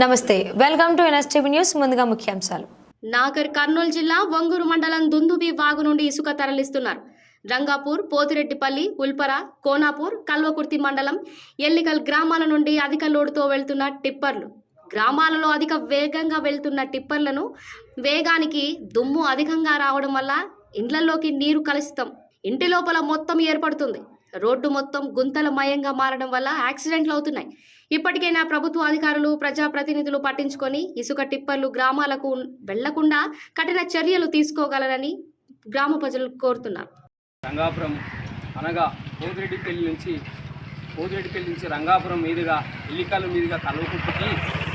నమస్తే welcome to NSTV news. ముందుగా ముఖ్యాంశాలు. నాగర్ కర్నూలు జిల్లా వంగూరు మండలం దుందుబి వాగు నుండి ఇసుక తరలిస్తున్నారు. రంగాపూర్ పోతిరెడ్డిపల్లి ఉల్పర కోనాపూర్ కల్వకుర్తి మండలం ఎల్లికల్ గ్రామాల నుండి అధిక లోడుతో వెళ్తున్న టిప్పర్లు. గ్రామాలలో అధిక వేగంగా వెళ్తున్న టిప్పర్లను వేగానికి దుమ్ము అధికంగా రావడం వల్ల ఇండ్లలోకి నీరు కలుషితం. ఇంటి లోపల మొత్తం ఏర్పడుతుంది. రోడ్డు మొత్తం గుంతలమయంగా మారడం వల్ల యాక్సిడెంట్లు అవుతున్నాయి. ఇప్పటికైనా ప్రభుత్వ అధికారులు ప్రజాప్రతినిధులు పట్టించుకొని ఇసుక టిప్పర్లు గ్రామాలకు వెళ్ళకుండా కఠిన చర్యలు తీసుకోగలరని గ్రామ ప్రజలు కోరుతున్నారు. రంగాపురం అనగా పోతిరెడ్డిపల్లి నుంచి పోతిరెడ్డిపల్లి నుంచి రంగాపురం మీదుగా ఇల్లికల్ మీదుగా కలువకుట్టుకి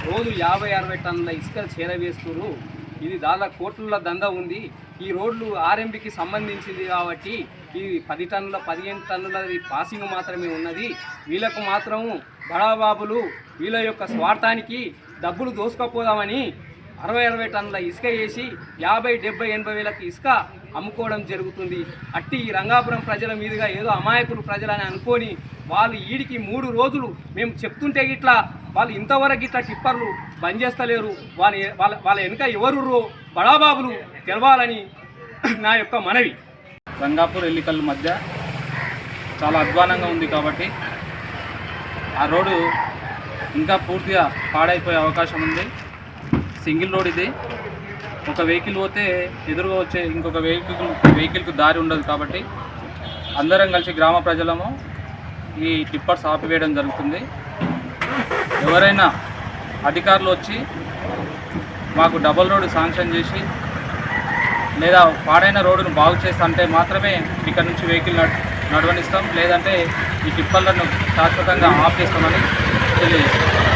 రోజు యాభై అరవై టన్నుల ఇసుక చేరవేస్తున్నారు. ఇది దాదాపు కోట్ల దంద ఉంది. ఈ రోడ్లు ఆర్ఎంబికి సంబంధించింది కాబట్టి ఇది పది టన్నుల పదిహేను టన్నుల పాసింగ్ మాత్రమే ఉన్నది. వీళ్ళకు మాత్రం బడాబాబులు వీళ్ళ యొక్క స్వార్థానికి డబ్బులు దోసుకపోదామని అరవై అరవై టన్నుల ఇసుక వేసి యాభై డెబ్బై ఎనభై వేలకు ఇసుక అమ్ముకోవడం జరుగుతుంది. అట్టి ఈ రంగాపురం ప్రజల మీదుగా ఏదో అమాయకులు ప్రజలని అనుకొని వాళ్ళు ఈడికి మూడు రోజులు మేము చెప్తుంటే గిట్లా వాళ్ళు ఇంతవరకు ఇట్లా టిప్పర్లు బంద్ చేస్తలేరు. వాళ్ళ వాళ్ళ వాళ్ళ వెనుక ఎవరు బడాబాబులు తెలవాలని నా యొక్క మనవి. రంగాపూర్ ఎల్లికల్ మధ్య చాలా అధ్వానంగా ఉంది కాబట్టి ఆ రోడ్డు ఇంకా పూర్తిగా పాడైపోయే అవకాశం ఉంది. సింగిల్ రోడ్ ఇది. ఒక వెహికల్ పోతే ఎదురుగా వచ్చే ఇంకొక వెహికల్ వెహికల్కి దారి ఉండదు కాబట్టి అందరం కలిసి గ్రామ ప్రజలము ఈ టిప్పర్స్ ఆపివేయడం జరుగుతుంది. ఎవరైనా అధికారులు వచ్చి మాకు డబల్ రోడ్డు శాంక్షన్ చేసి లేదా పాడైన రోడ్డును బాగు చేస్తా మాత్రమే ఇక్కడ నుంచి వెహికల్ నడవనిస్తాం. లేదంటే ఈ టిప్పర్లను శాశ్వతంగా ఆఫ్ చేస్తామని తెలియజేస్తాం